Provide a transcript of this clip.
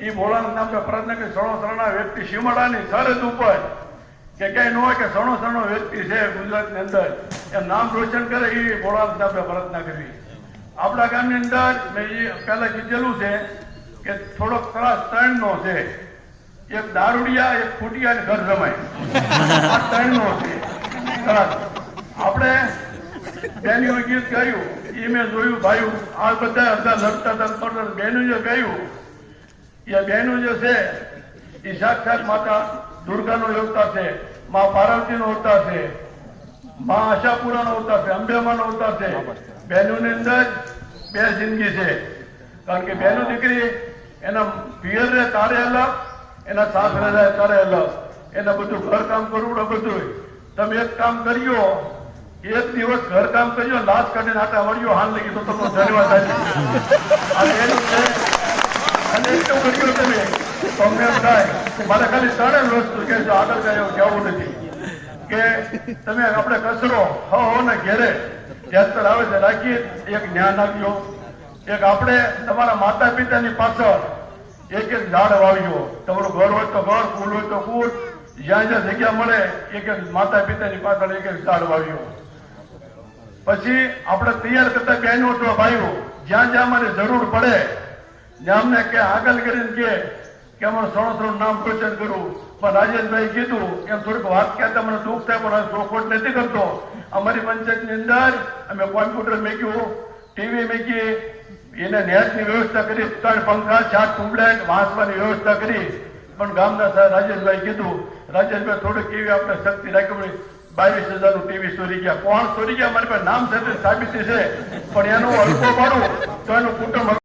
એ ભોળાનાથ નામને કરી સણો શરણા વ્યક્તિ સીમાડાની સરહદ ઉપર. કે ક્યાંય ન હોય કે સણો વ્યક્તિ છે ગુજરાતની અંદર. એમ નામ રોશન કરે એ ભોળાનાથ નામને પ્રાર્થના કરવી આપણા ગામની અંદર મેં એ કીધેલું છે કે થોડોક ત્રાસ ત્રણ નો છે. એક દારૂડિયા, એક ફૂટિયા અને ઘર જમાય આ ત્રણ નો છે. ત્રાસ આપણે બેનીઓ ગીત ગાયું એ મેં જોયું ભાઈ આ બધા અડધા લડતા હતા જે ગાયું એ બહેનો જે છે એ સાક્ષાત માતા દુર્ગાનો અવતાર છે મા પાર્વતીનો અવતાર છે મા આશાપુરાનો અવતાર છે અંબેમાનો અવતાર છે. બહેનોની અંદર બે જિંદગી છે. કારણ કે બહેનો દીકરી એના પિયર રે તારે અલગ એના સાસરે રહે તારે અલગ. એના બધું ઘર કામ કરવું બધું તમે એક કામ કર્યો એક દિવસ ઘર કામ કર્યો લાશ કાઢીને આટા વળ્યો હાલ લઈ તો તમને ધન્યવાદ એનું કચરો હો ને ઘેરે એક જ્ઞાન આપ્યો એક આપણે તમારા માતા પિતાની પાછળ એક એક ઝાડ વાવ્યો તમારું ઘર હોય તો ઘર, ફૂલ હોય તો ફૂલ. જ્યાં જ્યાં જગ્યા મળે, એક એક માતા પિતાની પાછળ એક એક ઝાડ વાવ્યો પછી આપણે તૈયાર કરતા બહેનો તો ભાઈઓ, જ્યાં જ્યાં મને જરૂર પડે જ્યાં અમને કે આગળ કરીને કે કે અમારે સણસણ નામ રોશન કરું. પણ રાજેશભાઈ કીધું, એમ થોડીક વાત કહેતા મને દુઃખ થાય, પણ ચોખવટ નથી કરતો. અમારી પંચાયતની અંદર અમે કોમ્પ્યુટર મેક્યું, ટીવી મેકી એને નેટની વ્યવસ્થા કરી, ત્રણ પંખા, ચાર ટ્યુબલાઇટ, વાંચવાની વ્યવસ્થા કરી. પણ ગામના સાહેબ રાજેશભાઈ કીધું, રાજેશભાઈ, થોડીક એવી આપણે શક્તિ રાખી બાવીસ બાવીસ હજારનું ટીવી ચોરી ગયા. કોણ ચોરી ગયા? મારી પાસે નામ સાથે સાબિતી છે. પણ એનું અલ્પો પાડું, તો એનું કુટુંબ